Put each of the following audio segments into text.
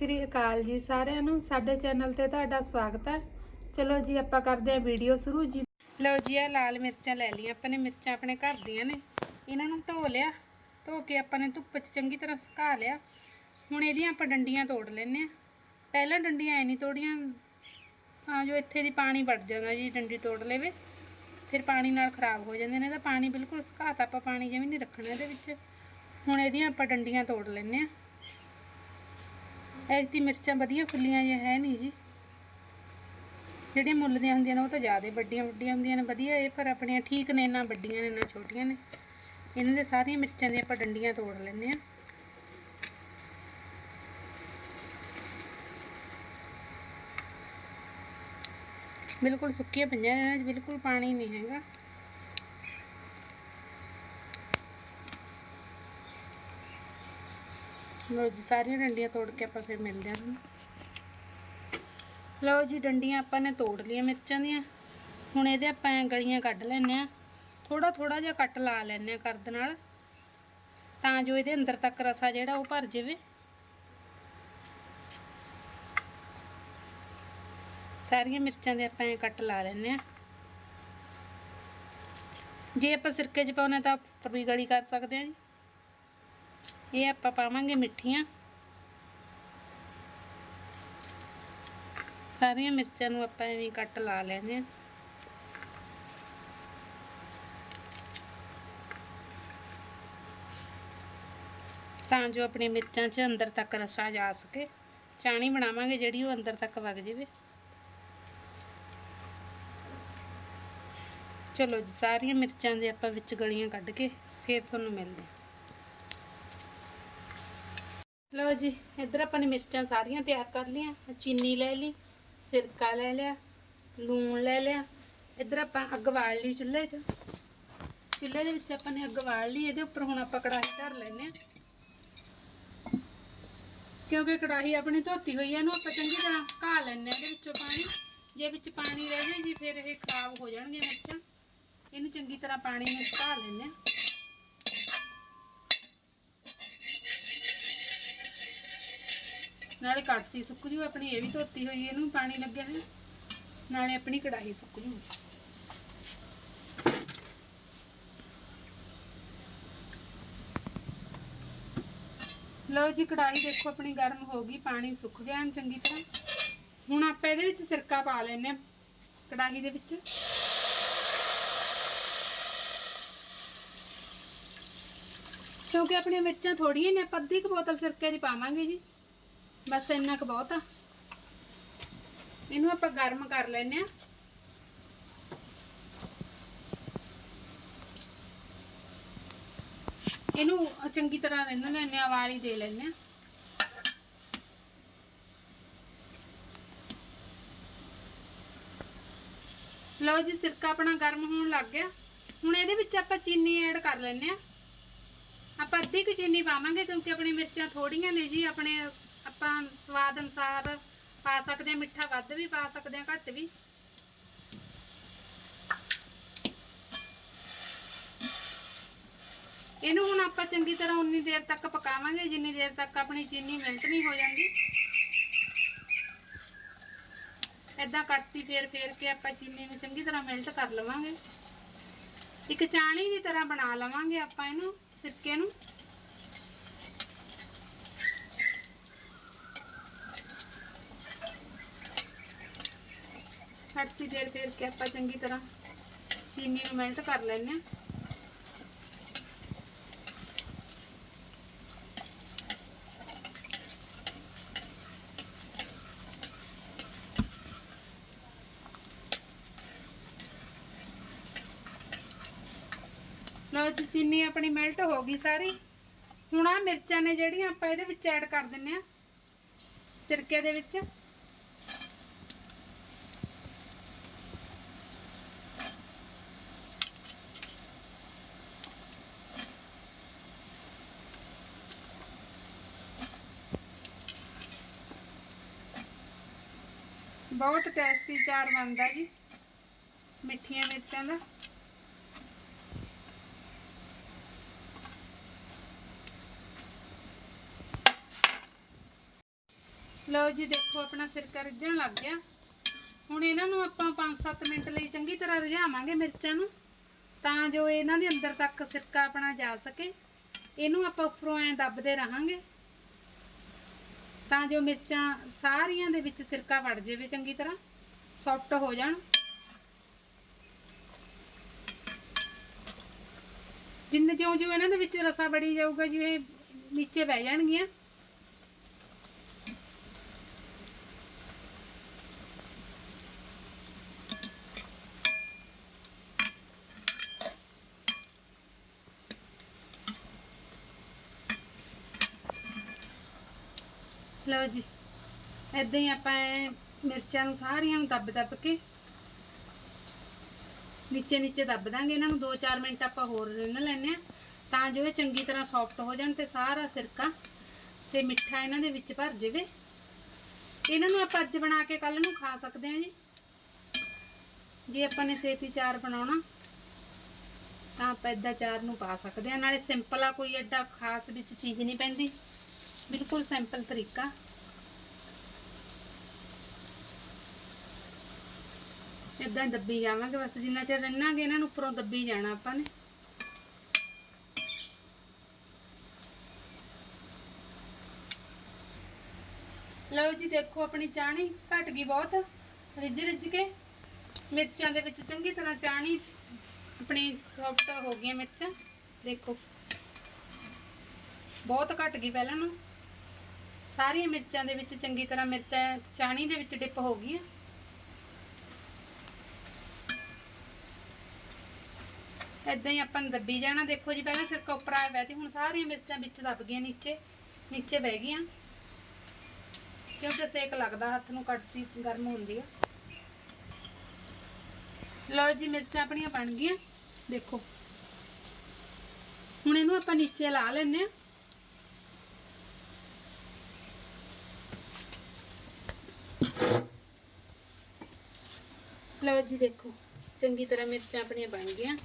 ਸ੍ਰੀ ਅਕਾਲ ਜੀ ਸਾਰਿਆਂ ਨੂੰ। ਸਾਡੇ ਚੈਨਲ ਤੇ ਤੁਹਾਡਾ ਸਵਾਗਤ ਹੈ। ਚਲੋ ਜੀ, ਆਪਾਂ ਕਰਦੇ ਹਾਂ ਵੀਡੀਓ ਸ਼ੁਰੂ। ਜੀ ਲਓ ਜੀ ਆ ਲਾਲ ਮਿਰਚਾਂ ਲੈ ਲਈਆਂ। ਆਪਾਂ ਨੇ ਮਿਰਚਾਂ ਆਪਣੇ ਘਰ ਦੀਆਂ ਨੇ। ਇਹਨਾਂ ਨੂੰ ਧੋ ਲਿਆ। ਧੋ ਕੇ ਆਪਾਂ ਨੇ ਧੁੱਪ 'ਚ ਚੰਗੀ ਤਰ੍ਹਾਂ ਸੁਕਾ ਲਿਆ। ਹੁਣ ਇਹਦੀਆਂ ਆਪਾਂ ਡੰਡੀਆਂ ਤੋੜ ਲੈਨੇ ਆ ਪਹਿਲਾਂ ਡੰਡੀਆਂ ਐ ਨਹੀਂ ਤੋੜੀਆਂ। ਤਾਂ ਜੋ ਇੱਥੇ ਦੀ ਪਾਣੀ ਵੜ ਜਾਂਦਾ ਜੀ, ਡੰਡੀ ਤੋੜ ਲਵੇ। ਫਿਰ ਪਾਣੀ ਨਾਲ ਖਰਾਬ ਹੋ ਜਾਂਦੇ ਨੇ। ਇਹਦਾ ਪਾਣੀ ਬਿਲਕੁਲ ਸੁਕਾਤਾ ਆਪਾਂ, ਪਾਣੀ ਜਿਵੇਂ ਨਹੀਂ ਰੱਖਣਾ ਇਹਦੇ ਵਿੱਚ। ਹੁਣ ਇਹਦੀਆਂ ਆਪਾਂ ਡੰਡੀਆਂ ਤੋੜ ਲੈਨੇ ਆ ਐਕਤੀ ਮਿਰਚਾਂ ਵਧੀਆ ਫੁੱਲੀਆਂ ਜਿਹਾ ਹੈ ਨਹੀਂ ਜੀ। ਜਿਹੜੀਆਂ ਮੁੱਲ ਦੀਆਂ ਹੁੰਦੀਆਂ ਨੇ ਉਹ ਤਾਂ ਜ਼ਿਆਦਾ ਵੱਡੀਆਂ ਵੱਡੀਆਂ ਹੁੰਦੀਆਂ ਨੇ, ਵਧੀਆ ਇਹ, ਪਰ ਆਪਣੀਆਂ ਠੀਕ ਨੇ ਨਾ ਵੱਡੀਆਂ ਨੇ ਨਾ ਛੋਟੀਆਂ ਨੇ। ਇਹਨਾਂ ਦੇ ਸਾਰੀਆਂ ਮਿਰਚਾਂ ਦੀਆਂ ਆਪਾਂ ਡੰਡੀਆਂ ਤੋੜ ਲੈਂਦੇ ਆ ਬਿਲਕੁਲ ਸੁੱਕੀਆਂ ਪਈਆਂ ਇਹਨਾਂ 'ਚ ਬਿਲਕੁਲ ਪਾਣੀ ਨਹੀਂ ਹੈਗਾ। ਲਓ ਜੀ, ਸਾਰੀਆਂ ਡੰਡੀਆਂ ਤੋੜ ਕੇ ਆਪਾਂ ਫਿਰ ਮਿਲਦੇ ਹਾਂ ਲਓ ਜੀ, ਡੰਡੀਆਂ ਆਪਾਂ ਨੇ ਤੋੜ ਲਈਆਂ ਮਿਰਚਾਂ ਦੀਆਂ। ਹੁਣ ਇਹਦੇ ਆਪਾਂ ਗਲੀਆਂ ਕੱਢ ਲੈਨੇ ਆ ਥੋੜਾ ਥੋੜਾ ਜਿਹਾ ਕੱਟ ਲਾ ਲੈਨੇ ਆ ਕਰਦ ਨਾਲ। ਤਾਂ ਜੋ ਇਹਦੇ ਅੰਦਰ ਤੱਕ ਰਸਾ ਜਿਹੜਾ ਉਹ ਭਰ ਜਾਵੇ। ਸਾਰੀਆਂ ਮਿਰਚਾਂ ਦੇ ਆਪਾਂ ਕੱਟ ਲਾ ਲੈਨੇ ਆ ਜੇ ਆਪਾਂ ਸਿਰਕੇ 'ਚ ਪਾਉਣਾ ਤਾਂ ਉੱਪਰ ਵੀ ਗਲੀ ਕਰ ਸਕਦੇ ਆ ਜੀ। ਇਹ ਆਪਾਂ ਪਾਵਾਂਗੇ ਮਿੱਠੀਆਂ। ਸਾਰੀਆਂ ਮਿਰਚਾਂ ਨੂੰ ਆਪਾਂ ਐਵੇਂ ਕੱਟ ਲਾ ਲੈਣੇ ਆ ਤਾਂ ਜੋ ਆਪਣੀ ਮਿਰਚਾਂ 'ਚ ਅੰਦਰ ਤੱਕ ਰਸਾ ਜਾ ਸਕੇ। ਚਾਣੀ ਬਣਾਵਾਂਗੇ ਜਿਹੜੀ ਉਹ ਅੰਦਰ ਤੱਕ ਵਗ ਜਾਵੇ। ਚਲੋ ਜੀ, ਸਾਰੀਆਂ ਮਿਰਚਾਂ ਦੇ ਆਪਾਂ ਵਿੱਚ ਗਲੀਆਂ ਕੱਢ ਕੇ ਫੇਰ ਤੁਹਾਨੂੰ ਮਿਲਦੇ ਹਾਂ। ਲਓ ਜੀ, ਇੱਧਰ ਆਪਾਂ ਨੇ ਮਿਰਚਾਂ ਸਾਰੀਆਂ ਤਿਆਰ ਕਰ ਲਈਆਂ ਚੀਨੀ ਲੈ ਲਈ, ਸਿਰਕਾ ਲੈ ਲਿਆ, ਲੂਣ ਲੈ ਲਿਆ। ਇੱਧਰ ਆਪਾਂ ਅੱਗ ਵਾਲ ਲਈ ਚੁੱਲ੍ਹੇ 'ਚ। ਚੁੱਲ੍ਹੇ ਦੇ ਵਿੱਚ ਆਪਾਂ ਨੇ ਅੱਗ ਵਾਲ ਲਈ, ਇਹਦੇ ਉੱਪਰ ਹੁਣ ਆਪਾਂ ਕੜਾਹੀ ਧਰ ਲੈਨੇ ਆ ਕਿਉਂਕਿ ਕੜਾਹੀ ਆਪਣੀ ਧੋਤੀ ਹੋਈ ਹੈ ਇਹਨੂੰ ਆਪਾਂ ਚੰਗੀ ਤਰ੍ਹਾਂ ਸੁਕਾ ਲੈਨੇ ਆ ਇਹਦੇ ਵਿੱਚੋਂ ਪਾਣੀ। ਜੇ ਵਿੱਚ ਪਾਣੀ ਰਹਿ ਜਾਏ ਜੀ ਫਿਰ ਇਹ ਖਰਾਬ ਹੋ ਜਾਣਗੀਆਂ ਮਿਰਚਾਂ। ਇਹਨੂੰ ਚੰਗੀ ਤਰ੍ਹਾਂ ਪਾਣੀ ਨੂੰ ਸੁਕਾ ਲੈਨੇ ਆ ਨਾਲੇ ਕੜਛੀ ਸੁੱਕ ਜੂ, ਆਪਣੀ ਇਹ ਵੀ ਧੋਤੀ ਹੋਈ, ਇਹਨੂੰ ਪਾਣੀ ਲੱਗਿਆ ਹੈ। ਨਾਲੇ ਆਪਣੀ ਕੜਾਹੀ ਸੁੱਕ ਜੂ। ਲਓ ਜੀ, ਕੜਾਹੀ ਦੇਖੋ, ਆਪਣੀ ਗਰਮ ਹੋ ਗਈ, ਪਾਣੀ ਸੁੱਕ ਗਿਆ ਚੰਗੀ ਤਰ੍ਹਾਂ। ਹੁਣ ਆਪਾਂ ਇਹਦੇ ਵਿੱਚ ਸਿਰਕਾ ਪਾ ਲੈਨੇ ਆ ਕੜਾਹੀ ਦੇ ਵਿੱਚ। ਕਿਉਂਕਿ ਆਪਣੀਆਂ ਮਿਰਚਾਂ ਥੋੜੀਆਂ ਨੇ, ਆਪਾਂ ਅੱਧੀ ਕੁ ਬੋਤਲ ਸਿਰਕੇ ਦੀ ਪਾਵਾਂਗੇ ਜੀ। ਬਸ ਇੰਨਾ ਕੁ ਬਹੁਤ ਆ। ਇਹਨੂੰ ਆਪਾਂ ਗਰਮ ਕਰ ਲੈਨੇ ਆ ਇਹਨੂੰ ਚੰਗੀ ਤਰ੍ਹਾਂ ਰਿੰਨ ਲੈਨੇ ਆ ਵਾਲੀ ਦੇ ਲੈਨੇ ਆ ਲਓ ਜੀ, ਸਿਰਕਾ ਆਪਣਾ ਗਰਮ ਹੋਣ ਲੱਗ ਗਿਆ। ਹੁਣ ਇਹਦੇ ਵਿੱਚ ਆਪਾਂ ਚੀਨੀ ਐਡ ਕਰ ਲੈਨੇ ਆ ਆਪਾਂ ਅੱਧੀ ਕੁ ਚੀਨੀ ਪਾਵਾਂਗੇ ਕਿਉਂਕਿ ਆਪਣੀ ਮਿਰਚਾਂ ਥੋੜੀਆਂ ਨੇ ਜੀ, ਆਪਣੇ ਆਪਾਂ ਸਵਾਦ ਅਨੁਸਾਰ ਪਾ ਸਕਦੇ ਆ ਮਿੱਠਾ ਵੱਧ ਵੀ ਪਾ ਸਕਦੇ ਆ ਘੱਟ ਵੀ। ਇਹਨੂੰ ਹੁਣ ਆਪਾਂ ਚੰਗੀ ਤਰ੍ਹਾਂ ਉਨੀ ਦੇਰ ਤੱਕ ਪਕਾਵਾਂਗੇ, ਜਿੰਨੀ ਦੇਰ ਤੱਕ ਆਪਣੀ ਚੀਨੀ ਮਿਲਟ ਨਹੀਂ ਹੋ ਜਾਂਦੀ। ਐਦਾਂ ਕੜਛੀ ਫੇਰ ਫੇਰ ਕੇ ਆਪਾਂ ਚੀਨੀ ਨੂੰ ਚੰਗੀ ਤਰ੍ਹਾਂ ਮਿਲਟ ਕਰ ਲਵਾਂਗੇ। ਇੱਕ ਚਾਣੀ ਦੀ ਤਰ੍ਹਾਂ ਬਣਾ ਲਵਾਂਗੇ ਆਪਾਂ ਇਹਨੂੰ ਸਿੱਕੇ ਨੂੰ। ਕੜਛੀ ਫੇਰ ਫੇਰ ਕੇ ਆਪਾਂ ਚੰਗੀ ਤਰ੍ਹਾਂ ਚੀਨੀ ਨੂੰ ਮਿਲਟ ਕਰ ਲੈਣੇ ਆ ਲਓ ਜੀ, ਚੀਨੀ ਆਪਣੀ ਮੈਲਟ ਹੋ ਗਈ ਸਾਰੀ। ਹੁਣ ਆ ਮਿਰਚਾਂ ਨੇ ਜਿਹੜੀਆਂ ਆਪਾਂ ਇਹਦੇ ਵਿੱਚ ਐਡ ਕਰ ਦਿੰਨੇ ਆ ਸਿਰਕੇ ਦੇ ਵਿੱਚ। ਬਹੁਤ ਟੇਸਟੀ ਚਾਰ ਬਣਦਾ ਜੀ। ਮਿੱਠੀਆਂ ਮਿਰਚਾਂ ਦਾ। ਲਓ ਜੀ, ਦੇਖੋ ਆਪਣਾ ਸਿਰਕਾ ਰਿੱਝਣ ਲੱਗ ਗਿਆ। ਹੁਣ ਇਹਨਾਂ ਨੂੰ ਆਪਾਂ 5-7 ਮਿੰਟ ਲਈ ਚੰਗੀ ਤਰ੍ਹਾਂ ਰਿਝਾਵਾਂਗੇ ਮਿਰਚਾਂ ਨੂੰ। ਤਾਂ ਜੋ ਇਹਨਾਂ ਦੇ ਅੰਦਰ ਤੱਕ ਸਿਰਕਾ ਆਪਣਾ ਜਾ ਸਕੇ। ਇਹਨੂੰ ਆਪਾਂ ਉੱਪਰੋਂ ਐਂ ਦੱਬਦੇ ਰਹਾਂਗੇ। ਤਾਂ ਜੋ ਮਿਰਚਾਂ ਸਾਰੀਆਂ ਦੇ ਵਿੱਚ ਸਿਰਕਾ ਵੜ ਜਾਵੇ ਚੰਗੀ ਤਰ੍ਹਾਂ ਸੌਫਟ ਹੋ ਜਾਣ। ਜਿੰਨੇ ਜਿਉਂ ਜਿਉਂ ਇਹਨਾਂ ਦੇ ਵਿੱਚ ਰਸਾ ਬੜੀ ਜਾਊਗਾ ਜੀ ਇਹ ਨੀਚੇ ਬਹਿ ਜਾਣਗੀਆਂ ਲਓ ਜੀ। ਇਦਾਂ ਹੀ ਆਪਾਂ ਇਹ ਮਿਰਚਾਂ ਨੂੰ ਸਾਰੀਆਂ ਨੂੰ ਦੱਬ ਦੱਬ ਕੇ ਨੀਚੇ ਨੀਚੇ ਦੱਬ ਦਾਂਗੇ। ਇਹਨਾਂ ਨੂੰ 2-4 ਮਿੰਟ ਆਪਾਂ ਹੋਰ ਰਿੰਨ ਲੈਣੇ ਆ ਤਾਂ ਜੋ ਇਹ ਚੰਗੀ ਤਰ੍ਹਾਂ ਸੌਫਟ ਹੋ ਜਾਣ ਤੇ ਸਾਰਾ ਸਿਰਕਾ ਤੇ ਮਿੱਠਾ ਇਹਨਾਂ ਦੇ ਵਿੱਚ ਭਰ ਜਾਵੇ। ਇਹਨਾਂ ਨੂੰ ਆਪਾਂ ਅੱਜ ਬਣਾ ਕੇ ਕੱਲ ਨੂੰ ਖਾ ਸਕਦੇ ਹਾਂ ਜੀ। ਜੇ ਆਪਾਂ ਨੇ ਸੇਤੀ ਚਾਰ ਬਣਾਉਣਾ, ਤਾਂ ਆਪਾਂ ਇਦਾਂ ਚਾਰ ਨੂੰ ਪਾ ਸਕਦੇ ਹਾਂ। ਨਾਲੇ ਸਿੰਪਲ ਆ, ਕੋਈ ਐਡਾ ਖਾਸ ਵਿੱਚ ਚੀਜ਼ ਨਹੀਂ ਪੈਂਦੀ। ਬਿਲਕੁਲ ਸਿੰਪਲ ਤਰੀਕਾ। ਇਦਾਂ ਦੱਬੀ ਜਾਵਾਂਗੇ, ਬਸ ਜਿੰਨਾ ਚਿਰ ਰੰਨਾਂਗੇ ਇਹਨਾਂ ਨੂੰ ਉੱਪਰੋਂ ਦੱਬੀ ਜਾਣਾ ਆਪਾਂ ਨੇ। ਲਓ ਜੀ, ਦੇਖੋ ਆਪਣੀ ਚਾਣੀ ਘਟ ਗਈ ਬਹੁਤ ਰਿੱਝ ਰਿੱਝ ਕੇ। ਮਿਰਚਾਂ ਦੇ ਵਿੱਚ ਚੰਗੀ ਤਰ੍ਹਾਂ ਚਾਣੀ ਆਪਣੀ ਸੌਫਟ ਹੋ ਗਈਆਂ ਮਿਰਚਾਂ। ਦੇਖੋ, ਬਹੁਤ ਘਟ ਗਈ ਪਹਿਲਾਂ ਨੂੰ ਸਾਰੀਆਂ ਮਿਰਚਾਂ ਦੇ ਵਿੱਚ ਚੰਗੀ ਤਰ੍ਹਾਂ ਮਿਰਚਾਂ ਚਾਣੀ ਦੇ ਵਿੱਚ ਡਿਪ ਹੋ ਗਈਆਂ। ਇਦਾਂ ਹੀ ਆਪਾਂ ਨੂੰ ਦੱਬੀ ਜਾਣਾ। ਦੇਖੋ ਜੀ, ਪਹਿਲਾਂ ਸਿਰਕਾ ਉੱਪਰ ਆਇਆ ਹੋਇਆ ਤੇ ਹੁਣ ਸਾਰੀਆਂ ਮਿਰਚਾਂ ਵਿੱਚ ਦੱਬ ਗਈਆਂ ਨੀਚੇ। ਨੀਚੇ ਬਹਿ ਗਈਆਂ। ਕਿਉਂਕਿ ਸੇਕ ਲੱਗਦਾ, ਹੱਥ ਨੂੰ ਕੜਛੀ ਗਰਮ ਹੁੰਦੀ ਆ। ਲਓ ਜੀ, ਮਿਰਚਾਂ ਆਪਣੀਆਂ ਬਣ ਗਈਆਂ। ਦੇਖੋ। ਹੁਣ ਇਹਨੂੰ ਆਪਾਂ ਨੀਚੇ ਲਾ ਲੈਨੇ ਆ ਲਓ ਜੀ ਦੇਖੋ, ਚੰਗੀ ਤਰ੍ਹਾਂ ਮਿਰਚਾਂ ਆਪਣੀਆਂ ਬਣ ਗਈਆਂ।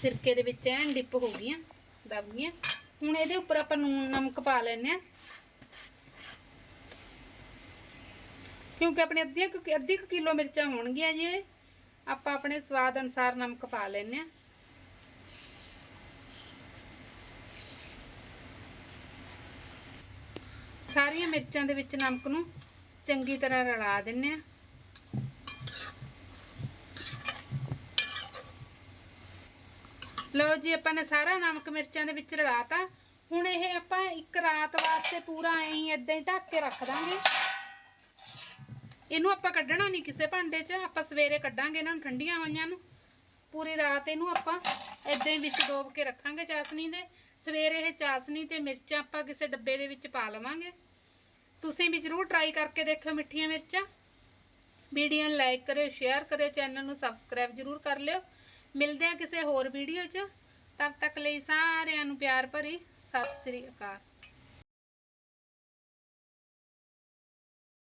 ਸਿਰਕੇ ਦੇ ਵਿੱਚ ਐਨ ਡਿਪ ਹੋ ਗਈਆਂ, ਦਬ ਗਈਆਂ। ਹੁਣ ਇਹਦੇ ਉੱਪਰ ਆਪਾਂ ਨੂਨ ਨਮਕ ਪਾ ਲੈਨੇ ਆ ਕਿਉਂਕਿ ਆਪਣੇ ਅੱਧੀ ਕੁ ਅੱਧੀ ਕਿਲੋ ਮਿਰਚਾਂ ਹੋਣਗੀਆਂ ਜੀ ਆਪਾਂ ਆਪਣੇ ਸਵਾਦ ਅਨੁਸਾਰ ਨਮਕ ਪਾ ਲੈਣੇ ਆ ਸਾਰੀਆਂ ਮਿਰਚਾਂ ਦੇ ਵਿੱਚ ਨਮਕ ਨੂੰ ਚੰਗੀ ਤਰ੍ਹਾਂ ਰਲਾ ਦਿੰਨੇ ਆ। ਲਓ ਜੀ, ਆਪਾਂ ਨੇ ਸਾਰਾ ਨਮਕ ਮਿਰਚਾਂ ਦੇ ਵਿੱਚ ਰਲਾਤਾ। ਹੁਣ ਇਹ ਆਪਾਂ ਇੱਕ ਰਾਤ ਵਾਸਤੇ ਪੂਰਾ ਐਂ ਹੀ ਇਦਾਂ ਹੀ ਢੱਕ ਕੇ ਰੱਖ ਦਾਂਗੇ। ਇਹਨੂੰ ਆਪਾਂ ਕੱਢਣਾ ਨਹੀਂ ਕਿਸੇ ਭਾਂਡੇ 'ਚ, ਆਪਾਂ ਸਵੇਰੇ ਕੱਢਾਂਗੇ ਇਹਨਾਂ ਨੂੰ ਠੰਡੀਆਂ ਹੋਈਆਂ ਨੂੰ। ਪੂਰੀ ਰਾਤ ਇਹਨੂੰ ਆਪਾਂ ਇਦਾਂ ਹੀ ਵਿੱਚ ਡੋਬ ਕੇ ਰੱਖਾਂਗੇ ਚਾਸਨੀ ਦੇ। ਸਵੇਰੇ ਇਹ ਚਾਸਨੀ ਤੇ ਮਿਰਚਾਂ ਆਪਾਂ ਕਿਸੇ ਡੱਬੇ ਦੇ ਵਿੱਚ ਪਾ ਲਵਾਂਗੇ। ਤੁਸੀਂ ਵੀ ਜਰੂਰ ਟਰਾਈ ਕਰਕੇ ਦੇਖਿਓ ਮਿੱਠੀਆਂ ਮਿਰਚਾਂ। ਵੀਡੀਓ ਨੂੰ ਲਾਈਕ ਕਰਿਓ ਸ਼ੇਅਰ ਕਰਿਓ ਚੈਨਲ ਨੂੰ ਸਬਸਕ੍ਰਾਈਬ ਜਰੂਰ ਕਰ ਲਿਓ। ਮਿਲਦੇ ਆ ਕਿਸੇ ਹੋਰ ਵੀਡੀਓ 'ਚ। ਤਦ ਤੱਕ ਲਈ ਸਾਰਿਆਂ ਨੂੰ ਪਿਆਰ ਭਰੀ। ਸਤਿ ਸ੍ਰੀ ਅਕਾਲ।